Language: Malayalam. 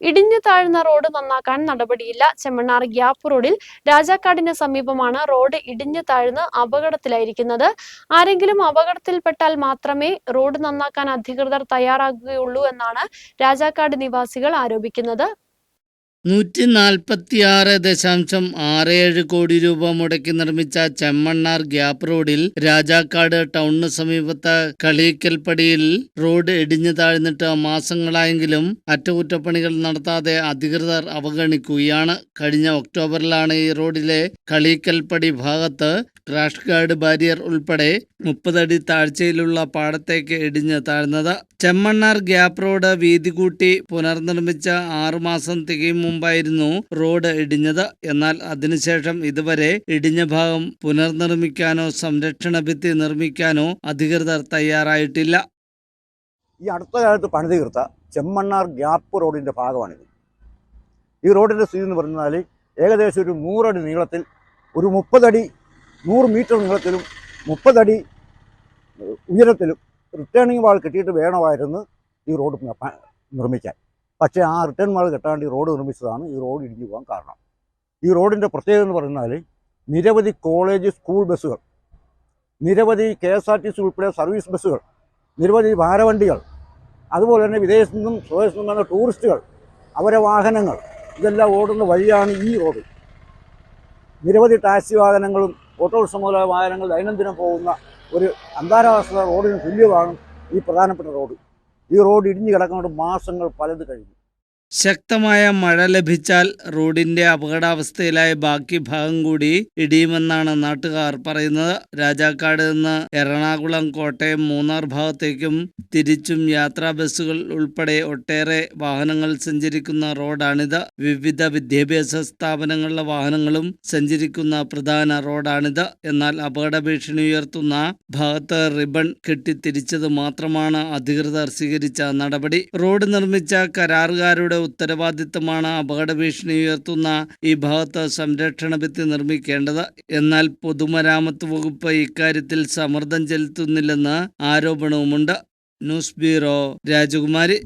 ഇടിഞ്ഞു താഴ്ന്ന റോഡ് നന്നാക്കാൻ നടപടിയില്ല. ചെമ്മണ്ണാർ ഗ്യാപ്പ് റോഡിൽ രാജാക്കാടിന് സമീപമാണ് റോഡ് ഇടിഞ്ഞു താഴ്ന്ന് അപകടത്തിലായിരിക്കുന്നത്. ആരെങ്കിലും അപകടത്തിൽപ്പെട്ടാൽ മാത്രമേ റോഡ് നന്നാക്കാൻ അധികൃതർ തയ്യാറാകുകയുള്ളൂ എന്നാണ് രാജാക്കാട് നിവാസികൾ ആരോപിക്കുന്നത്. നൂറ്റി നാൽപ്പത്തിയാറ് ദശാംശം ആറ് ഏഴ് കോടി രൂപ മുടക്കി നിർമ്മിച്ച ചെമ്മണ്ണാർ ഗ്യാപ്പ് റോഡിൽ രാജാക്കാട് ടൗണിന് സമീപത്തെ കളിയിക്കൽപ്പടിയിൽ റോഡ് ഇടിഞ്ഞു താഴ്ന്നിട്ട് മാസങ്ങളായെങ്കിലും അറ്റകുറ്റപ്പണികൾ നടത്താതെ അധികൃതർ അവഗണിക്കുകയാണ്. കഴിഞ്ഞ ഒക്ടോബറിലാണ് ഈ റോഡിലെ കളിയിക്കൽപ്പടി ഭാഗത്ത് ക്രാഷ് ഗാർഡ് ബാരിയർ ഉൾപ്പെടെ മുപ്പതടി താഴ്ചയിലുള്ള പാടത്തേക്ക് ഇടിഞ്ഞ് താഴ്ന്നത്. ചെമ്മണ്ണാർ ഗ്യാപ് റോഡ് വീതി കൂട്ടി പുനർനിർമ്മിച്ച ആറുമാസം തികയും മുമ്പായിരുന്നു റോഡ് ഇടിഞ്ഞത്. എന്നാൽ അതിനുശേഷം ഇതുവരെ ഇടിഞ്ഞ ഭാഗം പുനർനിർമ്മിക്കാനോ സംരക്ഷണ ഭിത്തി നിർമ്മിക്കാനോ അധികൃതർ തയ്യാറായിട്ടില്ല. ഈ അടുത്ത കാലത്ത് പണിത് തീർത്ത ചെമ്മണ്ണാർ ഗ്യാപ്പ് റോഡിന്റെ ഭാഗമാണിത്. ഈ റോഡിന്റെ സ്ഥിതി എന്ന് പറഞ്ഞാൽ ഏകദേശം ഒരു നൂറടി നീളത്തിൽ ഒരു മുപ്പതടി നൂറ് മീറ്റർ നീളത്തിലും മുപ്പതടി ഉയരത്തിലും റിട്ടേണിംഗ് വാൾ കെട്ടിയിട്ട് വേണമായിരുന്നു ഈ റോഡ് നിർമ്മിക്കാൻ. പക്ഷേ ആ റിട്ടേൺ വാൾ കെട്ടാണ്ട് ഈ റോഡ് നിർമ്മിച്ചതാണ് ഈ റോഡ് ഇടിഞ്ഞു പോകാൻ കാരണം. ഈ റോഡിന്റെ പ്രത്യേകത എന്ന് പറഞ്ഞാൽ നിരവധി കോളേജ് സ്കൂൾ ബസ്സുകൾ നിരവധി K S R T C ഉൾപ്പെടെ സർവീസ് ബസ്സുകൾ നിരവധി ഭാരവണ്ടികൾ അതുപോലെ തന്നെ വിദേശത്തു നിന്നും സ്വദേശത്തു നിന്നും വന്ന ടൂറിസ്റ്റുകൾ അവരെ വാഹനങ്ങൾ ഇതെല്ലാം ഓടുന്ന വഴിയാണ് ഈ റോഡ് നിരവധി ടാക്സി വാഹനങ്ങളും ഓട്ടോറിക്ഷ മുതലായ വാഹനങ്ങൾ ദൈനംദിനം പോകുന്ന ഒരു അന്താരാഷ്ട്ര റോഡിന് തുല്യമാണ് ഈ പ്രധാനപ്പെട്ട റോഡ്. ഈ റോഡ് ഇടിഞ്ഞു കിടക്കുന്നതുകൊണ്ട് മാസങ്ങൾ പലത് കഴിഞ്ഞു. ശക്തമായ മഴ ലഭിച്ചാൽ റോഡിന്റെ അപകടാവസ്ഥയിലായ ബാക്കി ഭാഗം കൂടി ഇടിയുമെന്നാണ് നാട്ടുകാർ പറയുന്നത്. രാജാക്കാട് നിന്ന് എറണാകുളം കോട്ടയം മൂന്നാർ ഭാഗത്തേക്കും തിരിച്ചും യാത്രാ ബസ്സുകൾ ഉൾപ്പെടെ ഒട്ടേറെ വാഹനങ്ങൾ സഞ്ചരിക്കുന്ന റോഡാണിത്. വിവിധ വിദ്യാഭ്യാസ സ്ഥാപനങ്ങളിലെ വാഹനങ്ങളും സഞ്ചരിക്കുന്ന പ്രധാന റോഡാണിത്. എന്നാൽ അപകട ഭീഷണി ഉയർത്തുന്ന ഭാഗത്ത് റിബൺ കെട്ടിത്തിരിച്ചത് മാത്രമാണ് അധികൃതർ സ്വീകരിച്ച നടപടി. റോഡ് നിർമ്മിച്ച കരാറുകാരുടെ ഉത്തരവാദിത്തമാണ് അപകട ഭീഷണി ഉയർത്തുന്ന ഈ ഭാഗത്ത് സംരക്ഷണ ഭിത്തി നിർമ്മിക്കേണ്ടത്. എന്നാൽ പൊതുമരാമത്ത് വകുപ്പ് ഇക്കാര്യത്തിൽ സമ്മർദ്ദം ചെലുത്തുന്നില്ലെന്ന് ആരോപണവുമുണ്ട്. ന്യൂസ് ബ്യൂറോ രാജകുമാരി.